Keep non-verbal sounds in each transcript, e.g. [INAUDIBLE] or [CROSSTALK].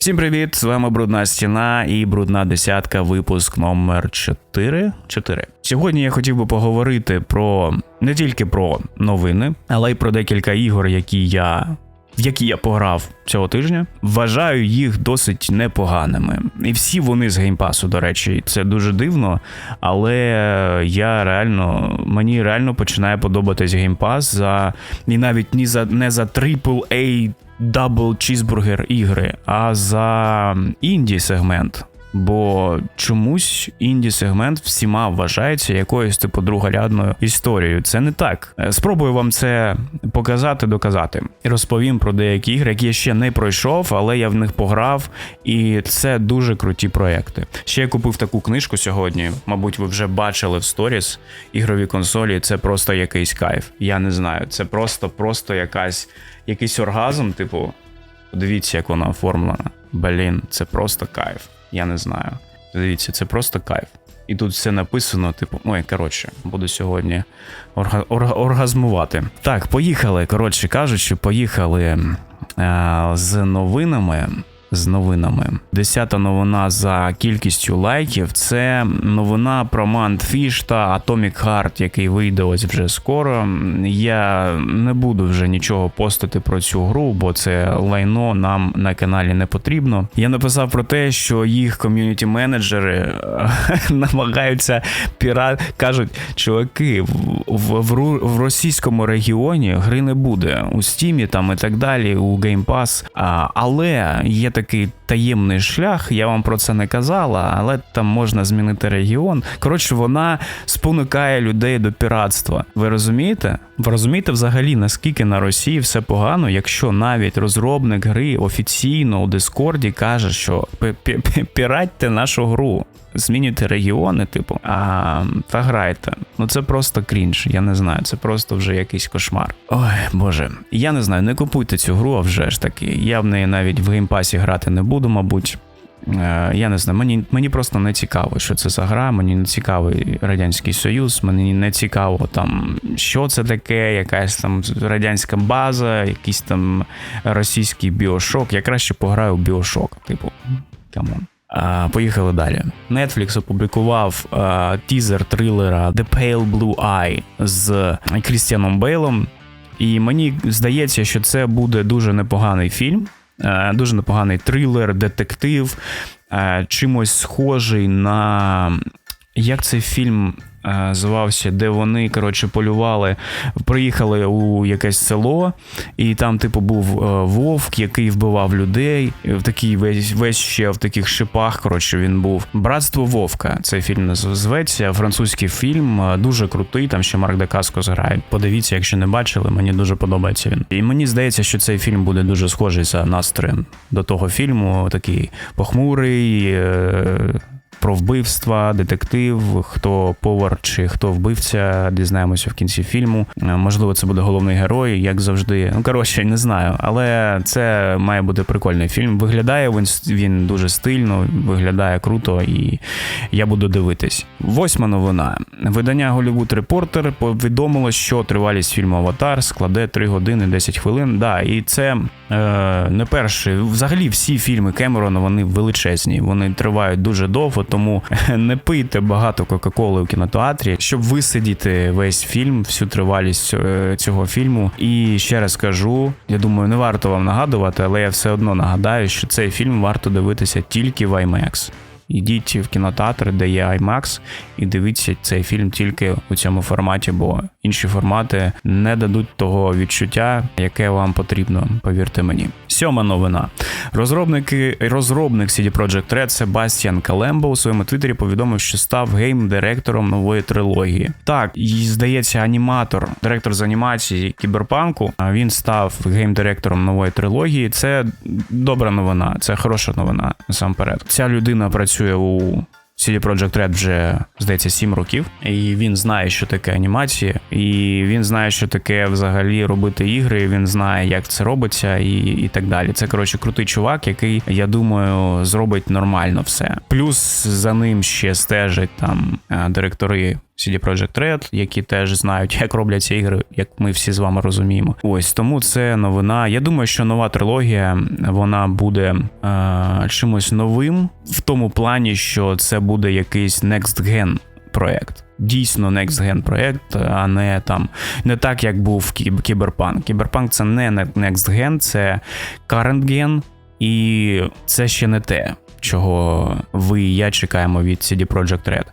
Всім привіт! З вами Брудна Стіна і Брудна Десятка, випуск номер 4. 4. Сьогодні я хотів би поговорити про не тільки про новини, але й про декілька ігор, які я. В які я пограв цього тижня, вважаю їх досить непоганими. І всі вони з геймпасу, до речі, це дуже дивно. Але я реально мені реально починає подобатись геймпас за і навіть не за не за AAA дабл чізбургер ігри, а за інді сегмент. Бо чомусь інді сегмент всіма вважається якоюсь типу другорядною історією. Це не так. Е, Спробую вам це показати, доказати. І розповім про деякі ігри, які я ще не пройшов, але я в них пограв, і це дуже круті проекти. Ще я купив таку книжку сьогодні. Мабуть, ви вже бачили в сторіс ігрові консолі. Це просто якийсь кайф. Я не знаю. Це просто, просто якась якийсь оргазм. Типу, подивіться, як вона оформлена. Блін, це просто кайф. Я не знаю. Дивіться, це просто кайф. І тут все написано, типу, ой, коротше, буду сьогодні орга, орга, оргазмувати. Так, поїхали. Коротше кажучи, поїхали е, з новинами. З новинами. Десята новина за кількістю лайків. Це новина про Mantfish та Atomic Heart, який вийде ось вже скоро. Я не буду вже нічого постити про цю гру, бо це лайно нам на каналі не потрібно. Я написав про те, що їх ком'юніті менеджери [LAUGHS] намагаються пірат. кажуть, чуваки, в, в, в, російському регіоні гри не буде у Стімі там і так далі, у Game Pass. А, але є такий таємний шлях, я вам про це не казала, але там можна змінити регіон. Коротше, вона спонукає людей до піратства. Ви розумієте? Ви розумієте взагалі, наскільки на Росії все погано, якщо навіть розробник гри офіційно у Дискорді каже, що піратьте нашу гру. Змінюйте регіони, типу, а та грайте. Ну це просто крінж, я не знаю. Це просто вже якийсь кошмар. Ой, боже, я не знаю, не купуйте цю гру, а вже ж таки. Я в неї навіть в геймпасі грати не буду, мабуть. Е, я не знаю, мені мені просто не цікаво, що це за гра. Мені не цікавий Радянський Союз, мені не цікаво там, що це таке, якась там радянська база, якийсь там російський біошок. Я краще пограю в біошок, типу, камон. Поїхали далі. Netflix опублікував а, тізер трилера The Pale Blue Eye з Крістіаном Бейлом. І мені здається, що це буде дуже непоганий фільм, дуже непоганий трилер, детектив, чимось схожий на. Як цей фільм звався, де вони коротше полювали, приїхали у якесь село, і там, типу, був е, вовк, який вбивав людей. В такий весь весь ще в таких шипах. Коротше, він був братство Вовка. Цей фільм зветься. Французький фільм е, дуже крутий. Там ще Марк Декаско зграє. Подивіться, якщо не бачили, мені дуже подобається він. І мені здається, що цей фільм буде дуже схожий за настроєм до того фільму. Такий похмурий. Про вбивства, детектив, хто повар чи хто вбивця, дізнаємося в кінці фільму. Е, можливо, це буде головний герой, як завжди. Ну коротше, не знаю, але це має бути прикольний фільм. Виглядає він він дуже стильно, виглядає круто, і я буду дивитись. Восьма новина. Видання Hollywood Reporter повідомило, що тривалість фільму Аватар складе 3 години 10 хвилин. Да, і це е, не перший. Взагалі, всі фільми Кемерона вони величезні, вони тривають дуже довго тому [LAUGHS] не пийте багато Кока-Коли у кінотеатрі, щоб висидіти весь фільм, всю тривалість е, цього фільму. І ще раз кажу: я думаю, не варто вам нагадувати, але я все одно нагадаю, що цей фільм варто дивитися тільки в IMAX. Йдіть в кінотеатр, де є IMAX, і дивіться цей фільм тільки у цьому форматі, бо інші формати не дадуть того відчуття, яке вам потрібно, повірте мені. Сьома новина. Розробники, розробник CD Projekt Red Себастьян Калембо у своєму твіттері повідомив, що став гейм-директором нової трилогії. Так, і здається, аніматор, директор з анімації кіберпанку. Він став гейм-директором нової трилогії. Це добра новина, це хороша новина насамперед. Ця людина працює у CD Projekt Red вже здається 7 років, і він знає, що таке анімація, і він знає, що таке взагалі робити ігри. Він знає, як це робиться, і і так далі. Це коротше крутий чувак, який я думаю зробить нормально все. Плюс за ним ще стежать там директори CD Projekt Red, які теж знають, [LAUGHS] як роблять ці ігри, як ми всі з вами розуміємо. Ось тому це новина. Я думаю, що нова трилогія вона буде е, чимось новим в тому плані, що це буде якийсь next gen проект. Дійсно, next gen проект, а не там не так, як був Кіберпанк. Кіберпанк це не next gen, це current gen, і це ще не те, чого ви і я чекаємо від CD Projekt Red.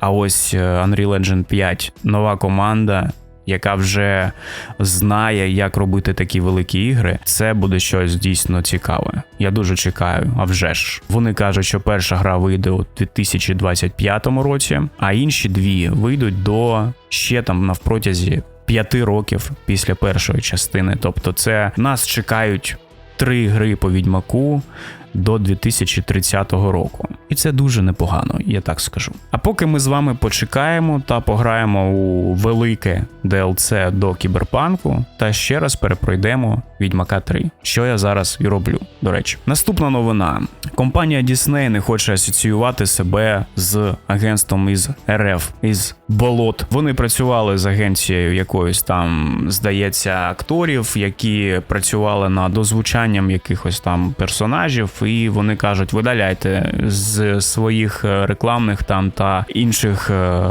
А ось е, Unreal Engine 5, нова команда. Яка вже знає, як робити такі великі ігри, це буде щось дійсно цікаве. Я дуже чекаю. А вже ж вони кажуть, що перша гра вийде у 2025 році, а інші дві вийдуть до ще там навпротязі п'яти років після першої частини. Тобто, це нас чекають три гри по відьмаку до 2030 року. І це дуже непогано, я так скажу. А поки ми з вами почекаємо та пограємо у велике DLC до кіберпанку, та ще раз перепройдемо Відьмака 3, що я зараз і роблю. До речі, наступна новина: компанія Disney не хоче асоціювати себе з агентством із РФ із болот. Вони працювали з агенцією якоюсь там, здається, акторів, які працювали над озвучанням якихось там персонажів, і вони кажуть: видаляйте з своїх е, рекламних там та інших е,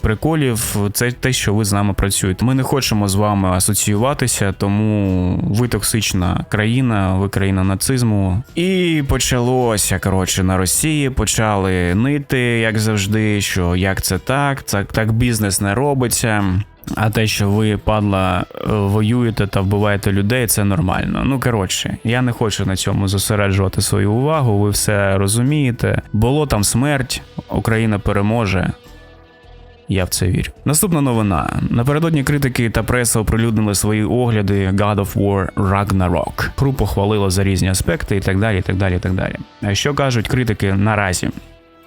приколів. Це те, що ви з нами працюєте. Ми не хочемо з вами асоціюватися, тому ви токсична країна, ви країна нацизму. І почалося коротше на Росії. Почали нити, як завжди, що як це так, так, так бізнес не робиться. А те, що ви, падла, е, воюєте та вбиваєте людей, це нормально. Ну коротше, я не хочу на цьому зосереджувати свою увагу. Ви все розумієте. Було там смерть, Україна переможе. Я в це вірю. Наступна новина. Напередодні критики та преса оприлюднили свої огляди God of War Ragnarok. Гру похвалило за різні аспекти і так далі. і так далі, і так далі. А що кажуть критики наразі?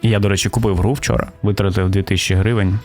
Я, до речі, купив гру вчора, витратив 2000 гривень.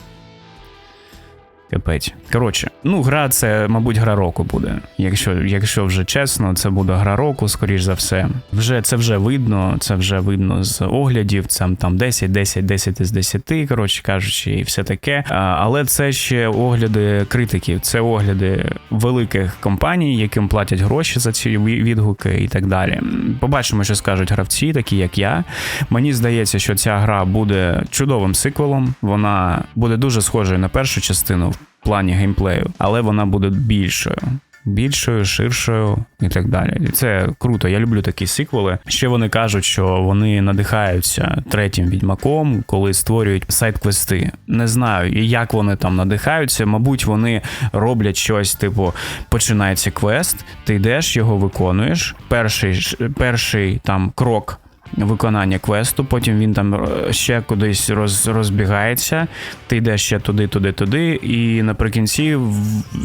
Капець. Коротше, ну гра це, мабуть, гра року буде. Якщо якщо вже чесно, це буде гра року, скоріш за все. Вже це вже видно, це вже видно з оглядів. Це там 10, 10, 10 із 10, коротше кажучи, і все таке. А, але це ще огляди критиків, це огляди великих компаній, яким платять гроші за ці відгуки і так далі. Побачимо, що скажуть гравці, такі як я. Мені здається, що ця гра буде чудовим сиквелом. Вона буде дуже схожою на першу частину плані геймплею, але вона буде більшою. Більшою, ширшою і так далі. Це круто. Я люблю такі сиквели. Ще вони кажуть, що вони надихаються третім відьмаком, коли створюють сайт-квести. Не знаю, як вони там надихаються. Мабуть, вони роблять щось, типу, починається квест, ти йдеш, його виконуєш. Перший перший там крок виконання квесту, потім він там е, ще кудись роз, розбігається, ти йдеш ще туди, туди, туди, і наприкінці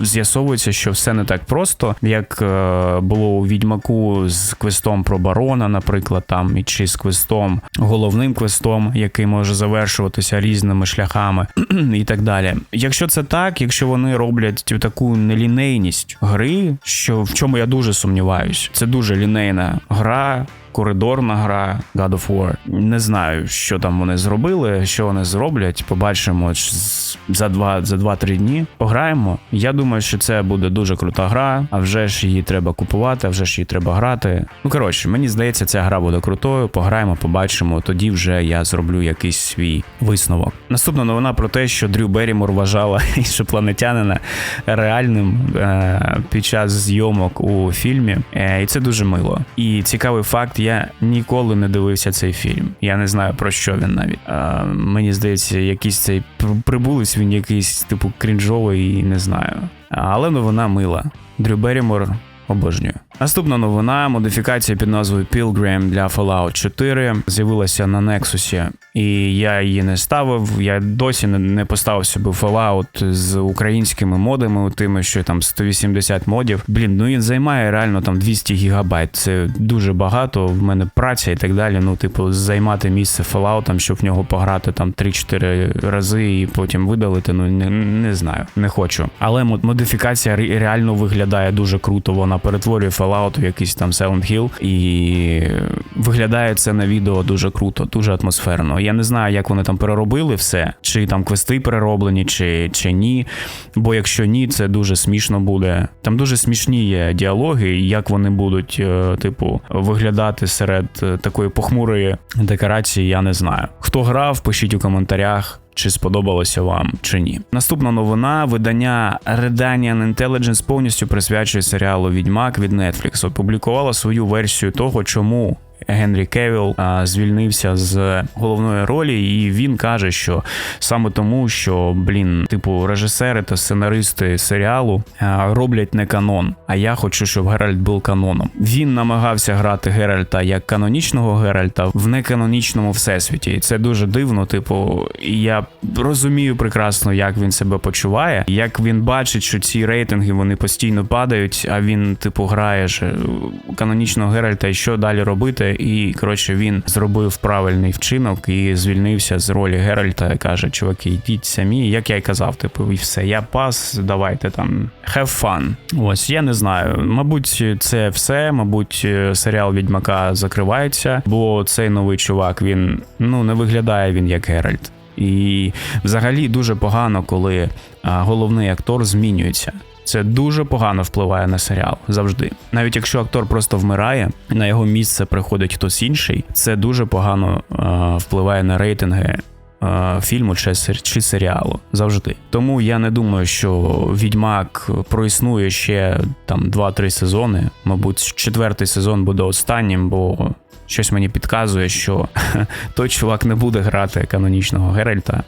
з'ясовується, що все не так просто, як е, було у відьмаку з квестом про барона, наприклад, там чи з квестом, головним квестом, який може завершуватися різними шляхами, [CLEARS THROAT] і так далі. Якщо це так, якщо вони роблять таку нелінейність гри, що в чому я дуже сумніваюсь, це дуже лінейна гра коридорна гра God of War. Не знаю, що там вони зробили, що вони зроблять. Побачимо за два за два-три дні. Пограємо. Я думаю, що це буде дуже крута гра. А вже ж її треба купувати, а вже ж її треба грати. Ну коротше, мені здається, ця гра буде крутою. Пограємо, побачимо. Тоді вже я зроблю якийсь свій висновок. Наступна новина про те, що Дрю Берімор вважала [LAUGHS] іншопланетянина реальним е, під час зйомок у фільмі. Е, і це дуже мило. І цікавий факт, я ніколи не дивився цей фільм. Я не знаю про що він навіть. А, мені здається, якийсь цей прибулець, він якийсь типу крінжовий, не знаю. Але новина мила. Дрю Берімор Обожнюю. Наступна новина: модифікація під назвою Pilgrim для Fallout 4 з'явилася на Nexus, і я її не ставив. Я досі не, поставив собі Fallout з українськими модами, тими, що там 180 модів. Блін, ну він займає реально там 200 гігабайт. Це дуже багато. В мене праця і так далі. Ну, типу, займати місце Fallout, щоб в нього пограти там 3-4 рази і потім видалити. Ну не, не знаю, не хочу. Але модифікація реально виглядає дуже круто. Вона вона перетворює Fallout в якийсь там Silent Hill, і виглядає це на відео дуже круто, дуже атмосферно. Я не знаю, як вони там переробили все, чи там квести перероблені, чи, чи ні. Бо якщо ні, це дуже смішно буде. Там дуже смішні є діалоги, як вони будуть, е, типу, виглядати серед е, такої похмурої декорації, я не знаю. Хто грав, пишіть у коментарях. Чи сподобалося вам чи ні? Наступна новина: видання Redanian Intelligence повністю присвячує серіалу Відьмак від Netflix. Опублікувала свою версію того, чому Генрі Кевіл звільнився з головної ролі, і він каже, що саме тому, що блін, типу, режисери та сценаристи серіалу роблять не канон. А я хочу, щоб Геральт був каноном. Він намагався грати Геральта як канонічного Геральта в неканонічному всесвіті. І це дуже дивно. Типу, я розумію прекрасно, як він себе почуває, як він бачить, що ці рейтинги вони постійно падають. А він, типу, грає ж канонічного Геральта, і що далі робити? І коротше він зробив правильний вчинок і звільнився з ролі Геральта. і Каже, чуваки, йдіть самі. Як я й казав, типу, і все, я пас, давайте там have fun. Ось я не знаю. Мабуть, це все. Мабуть, серіал Відьмака закривається, бо цей новий чувак він ну не виглядає він як Геральт. І взагалі дуже погано, коли головний актор змінюється. Це дуже погано впливає на серіал завжди. Навіть якщо актор просто вмирає, на його місце приходить хтось інший, це дуже погано е, впливає на рейтинги. е, Фільму чи, чи серіалу завжди. Тому я не думаю, що Відьмак проіснує ще там 2-3 сезони. Мабуть, четвертий сезон буде останнім, бо щось мені підказує, що [LAUGHS] той чувак не буде грати канонічного Геральта,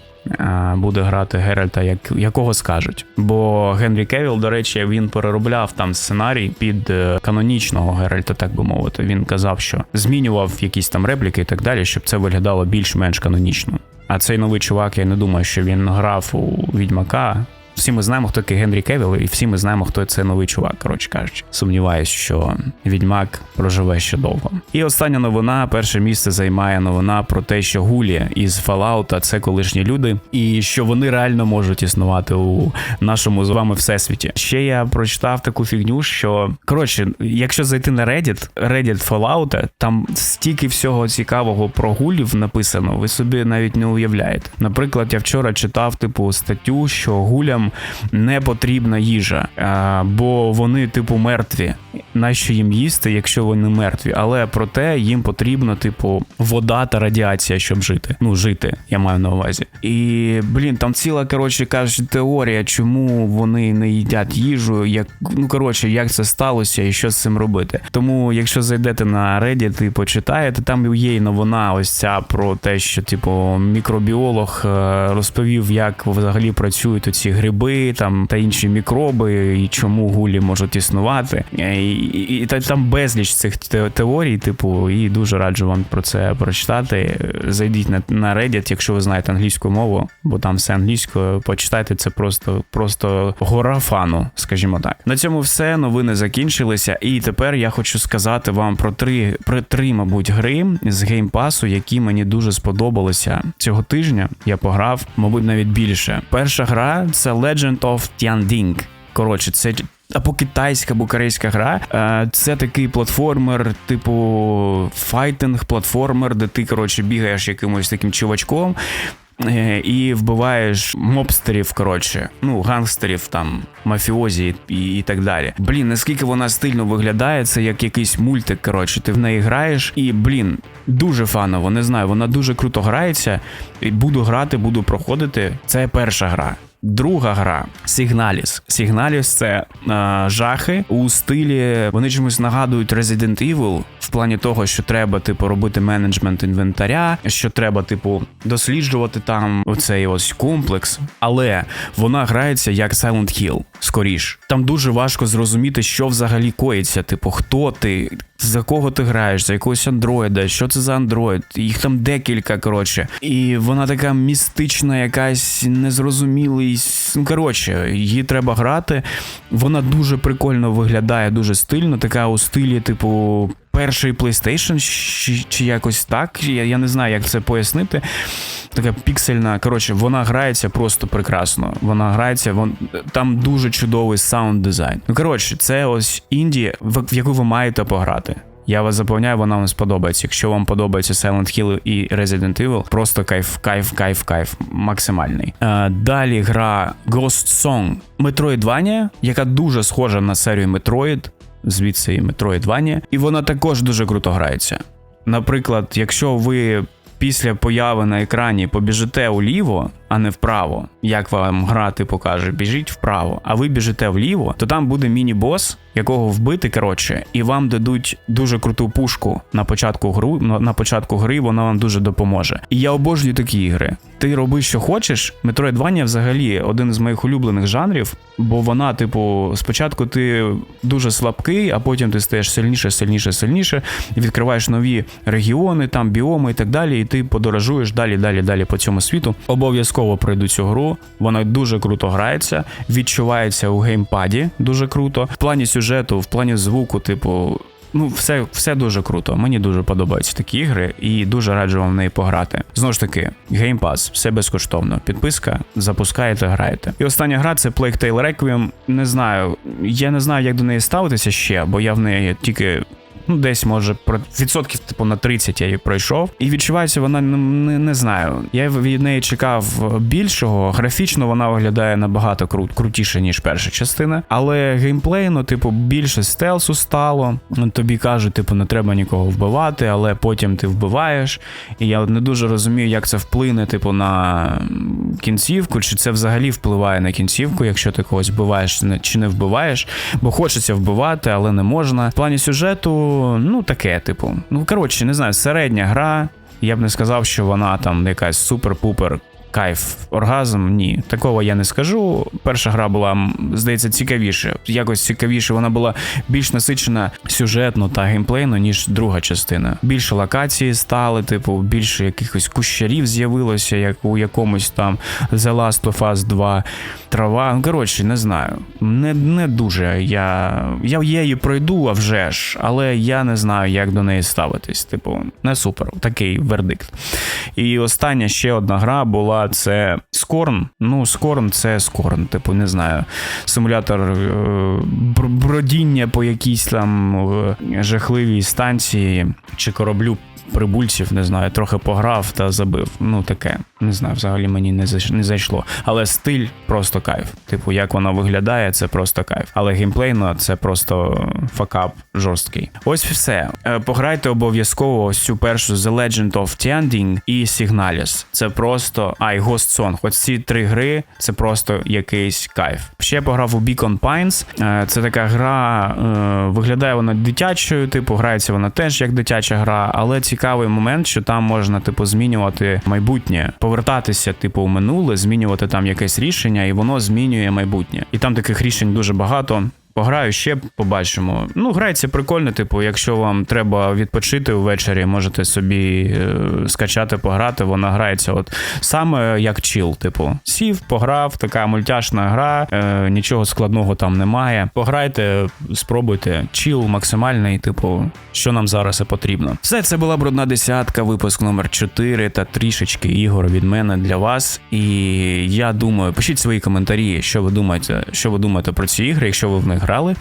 буде грати Геральта, як, якого скажуть. Бо Генрі Кевіл, до речі, він переробляв там сценарій під е, канонічного Геральта, так би мовити. Він казав, що змінював якісь там репліки і так далі, щоб це виглядало більш-менш канонічно. А цей новий чувак, я не думаю, що він грав у Відьмака. Всі ми знаємо, хто такий Генрі Кевіл, і всі ми знаємо, хто це новий чувак. Коротше кажучи, сумніваюсь, що відьмак проживе ще довго. І остання новина: перше місце займає новина про те, що гулі із Fallout – це колишні люди, і що вони реально можуть існувати у нашому з вами всесвіті. Ще я прочитав таку фігню, що коротше, якщо зайти на Reddit, Reddit Fallout, там стільки всього цікавого про гулів написано, ви собі навіть не уявляєте. Наприклад, я вчора читав типу статтю, що гулям не потрібна їжа, а, бо вони, типу, мертві. Нащо їм їсти, якщо вони мертві? Але проте їм потрібно, типу, вода та радіація, щоб жити. Ну, жити, я маю на увазі. І блін, там ціла коротше кажуть, теорія, чому вони не їдять їжу, як ну коротше, як це сталося і що з цим робити. Тому, якщо зайдете на Reddit і почитаєте, там є і новина, ось ця про те, що типу мікробіолог е, розповів, як взагалі працюють оці гриби там та інші мікроби, і чому гулі можуть існувати. І, і, і та- там безліч цих те- теорій, типу, і дуже раджу вам про це прочитати. Зайдіть на, на Reddit, якщо ви знаєте англійську мову, бо там все англійською. Почитайте це просто, просто гора фану, скажімо так. На цьому все. Новини закінчилися. І тепер я хочу сказати вам про три, про три, мабуть, гри з геймпасу, які мені дуже сподобалися цього тижня. Я пограв, мабуть, навіть більше. Перша гра це Legend of Tianding. Коротше, це або китайська, або корейська гра. Е, Це такий платформер, типу файтинг, платформер, де ти коротше бігаєш якимось таким чувачком. е, І вбиваєш мобстерів, коротше, ну, гангстерів, там, мафіозі і, і так далі. Блін, наскільки вона стильно виглядає, це як якийсь мультик. Коротше, ти в неї граєш, і блін, дуже фаново, не знаю, вона дуже круто грається. І Буду грати, буду проходити. Це перша гра. Друга гра Сігналіс. Сігналіс це е, жахи у стилі. Вони чомусь нагадують Resident Evil в плані того, що треба, типу, робити менеджмент інвентаря, що треба, типу, досліджувати там оцей ось комплекс. Але вона грається як Silent Hill, скоріш. Там дуже важко зрозуміти, що взагалі коїться. Типу, хто ти, за кого ти граєш, за якогось андроїда, що це за андроїд, їх там декілька, коротше. І вона така містична, якась незрозумілий. Ну, коротше, її треба грати. Вона дуже прикольно виглядає, дуже стильно, така у стилі, типу. Перший PlayStation, чи, чи якось так. Я, я не знаю, як це пояснити. Така піксельна. Коротше, вона грається просто прекрасно. Вона грається, вон, там дуже чудовий саунд дизайн. Ну коротше, це ось інді, в, в яку ви маєте пограти. Я вас запевняю, вона вам сподобається. Якщо вам подобається Silent Hill і Resident Evil, просто кайф, кайф, кайф, кайф, максимальний. Е, далі гра Ghost Song Metroidvania, яка дуже схожа на серію Metroid, звідси і Metroidvania, і вона також дуже круто грається. Наприклад, якщо ви після появи на екрані побіжите уліво, а не вправо, як вам грати покаже, біжіть вправо, а ви біжите вліво, то там буде міні-бос, якого вбити, коротше, і вам дадуть дуже круту пушку на початку гру, на на початку гри, вона вам дуже допоможе. І я обожнюю такі ігри. Ти роби, що хочеш. Metroidvania взагалі один з моїх улюблених жанрів, бо вона, типу, спочатку ти дуже слабкий, а потім ти стаєш сильніше, сильніше, сильніше, і відкриваєш нові регіони, там біоми і так далі, і ти подорожуєш далі, далі, далі по цьому світу. Обов'язково пройду цю гру. Вона дуже круто грається, відчувається у геймпаді дуже круто. В плані сюжету, в плані звуку, типу. Ну, все все дуже круто. Мені дуже подобаються такі ігри, і дуже раджу вам в неї пограти. Знову ж таки, Pass, все безкоштовно. Підписка, запускаєте, граєте. І остання гра це Plague Tale Requiem. Не знаю, я не знаю, як до неї ставитися ще, бо я в неї тільки ну десь може про відсотків, типу на 30 я її пройшов. І відчувається вона ну, не, не знаю. Я від неї чекав більшого. Графічно вона виглядає набагато крут, крутіше, ніж перша частина. Але геймплей, ну, типу, більше стелсу стало. Ну, тобі кажуть, типу, не треба нікого вбивати, але потім ти вбиваєш. І я не дуже розумію, як це вплине, типу, на кінцівку, чи це взагалі впливає на кінцівку, якщо ти когось вбиваєш чи не вбиваєш. Бо хочеться вбивати, але не можна. В плані сюжету ну таке, типу. Ну коротше, не знаю, середня гра. Я б не сказав, що вона там якась супер-пупер кайф, оргазм. Ні, такого я не скажу. Перша гра була, здається, цікавіше. Якось цікавіше, вона була більш насичена сюжетно та геймплейно, ніж друга частина. Більше локації стали, типу, більше якихось кущарів з'явилося, як у якомусь там The Last of Us 2 трава. Ну, коротше, не знаю. Не не дуже. Я я її пройду, а вже ж, але я не знаю, як до неї ставитись. Типу, не супер. Такий вердикт. І остання ще одна гра була це Скорн. Ну, Скорн це Скорн, типу, не знаю. Симулятор е, бродіння по якійсь там е, жахливій станції чи кораблю прибульців, не знаю, трохи пограв та забив. Ну таке. Не знаю, взагалі мені не не зайшло. Але стиль просто кайф. Типу, як воно виглядає, це просто кайф. Але геймплейно це просто факап жорсткий. Ось все. Е, пограйте обов'язково ось цю першу The Legend of Tianding і Signalis. Це просто. А, і Ghost Song. Ось ці три гри це просто якийсь кайф. Ще пограв у Beacon Pines. Е, це така гра, е, виглядає вона дитячою, типу, грається вона теж як дитяча гра, але цікавий момент, що там можна, типу, змінювати майбутнє повертатися, типу, у минуле, змінювати там якесь рішення, і воно змінює майбутнє. І там таких рішень дуже багато. Пограю ще, побачимо. Ну, грається прикольно, типу, якщо вам треба відпочити ввечері, можете собі е, скачати, пограти. Вона грається, от саме як чіл, типу, сів, пограв, така мультяшна гра, е, нічого складного там немає. Пограйте, спробуйте, чіл максимальний, типу, що нам зараз і потрібно. Все це була брудна десятка, випуск номер 4 та трішечки ігор від мене для вас. І я думаю, пишіть свої коментарі, що ви думаєте, що ви думаєте про ці ігри, якщо ви в них грали.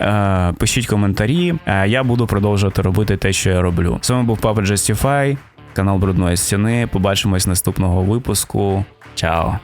Е, пишіть коментарі, я буду продовжувати робити те, що я роблю. З вами був Папа Justify, канал Брудної Стіни. Побачимось наступного випуску. Чао!